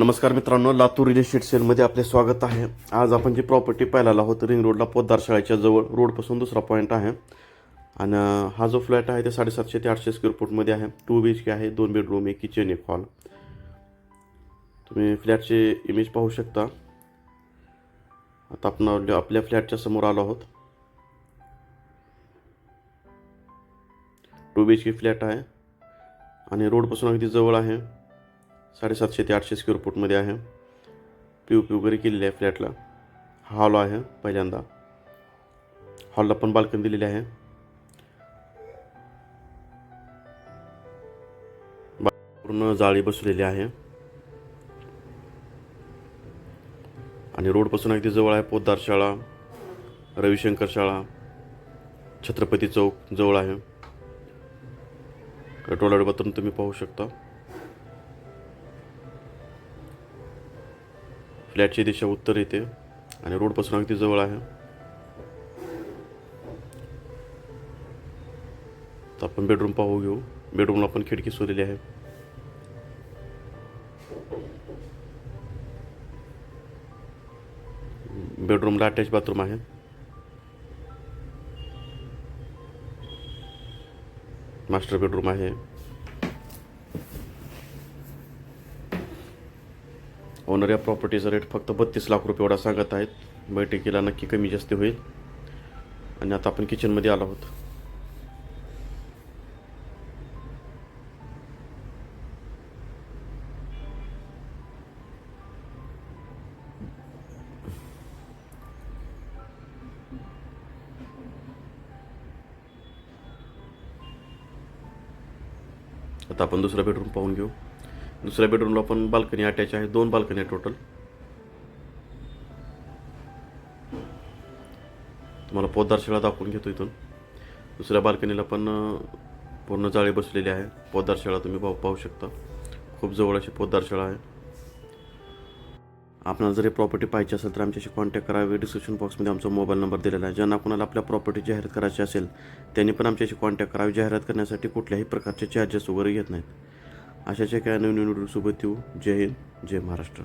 नमस्कार मित्रांनो Latur real estate सेलमध्ये आपले स्वागत आहे. आज आपण जी प्रॉपर्टी पाहायला आहोत रिंग रोडला पोद्दार शाळेच्या जवळ रोडपासून दुसरा पॉईंट आहे. आणि हा जो फ्लॅट आहे ते साडेसातशे ते आठशे स्क्वेअर फूटमध्ये आहे. टू बी एच के आहे दोन बेडरूम एक किचन एक हॉल तुम्ही फ्लॅटचे इमेज पाहू शकता. आता आपण आपल्या फ्लॅटच्या समोर आलो आहोत. Two B H K flat आहे. आणि रोडपासून अगदी जवळ आहे. साडेसातशे ते आठशे स्क्वेअर फूटमध्ये आहे. पी ओ पी वगैरे केलेली आहे फ्लॅटला हा हॉल आहे पहिल्यांदा. हॉलला पण बाल्कन दिलेली आहे. पूर्ण जाळी बसलेली आहे. आणि रोडपासून अगदी जवळ आहे पोद्दार शाळा रविशंकर शाळा छत्रपती चौक जवळ आहे. टोलाड तुम्ही पाहू शकता. फ्लॅटची दिशा उत्तर येते आणि रोडपासून अगदी जवळ आहे. तर आपण बेडरूम पाहू घेऊ. बेडरूमला पण खिडकी सोडलेली आहे. बेडरूमला अटॅच बाथरूम आहे. मास्टर बेडरूम आहे. ओनर या प्रॉपर्टीचा रेट फक्त बत्तीस लाख रुपये एवढा सांगत आहेत. बैठकीला नक्की कमी जास्त होईल. आणि आता आपण किचनमध्ये आलो आहोत. आता आपण दुसरा बेडरूम पाहून घेऊ. दुसऱ्या बेडरूमला पण बाल्कनी अटॅच आहे. दोन बाल्कनी आहे टोटल तुम्हाला पोद्दार शाळा दाखवून घेतो इथून. दुसऱ्या बाल्कनीला पण पूर्ण जाळी बसलेली आहे. पोदारशाळा तुम्ही पाहू पाहू शकता. खूप जवळ अशी पोदारशाळा आहे. आपल्याला जर ही प्रॉपर्टी पाहिजे असेल तर आमच्याशी कॉन्टॅक्ट करावे. डिस्क्रिप्शन बॉक्समध्ये आमचा मोबाईल नंबर दिलेला आहे. ज्यांना कोणाला आपल्या प्रॉपर्टी जाहिरात करायची असेल त्यांनी पण आमच्याशी कॉन्टॅक्ट करावे. जाहिरात करण्यासाठी कुठल्याही प्रकारचे चार्जेस वगैरे घेत नाहीत. अशाच्या काय नवीन नवीन व्हिडिओसोबत येऊ जय हिंद जय महाराष्ट्र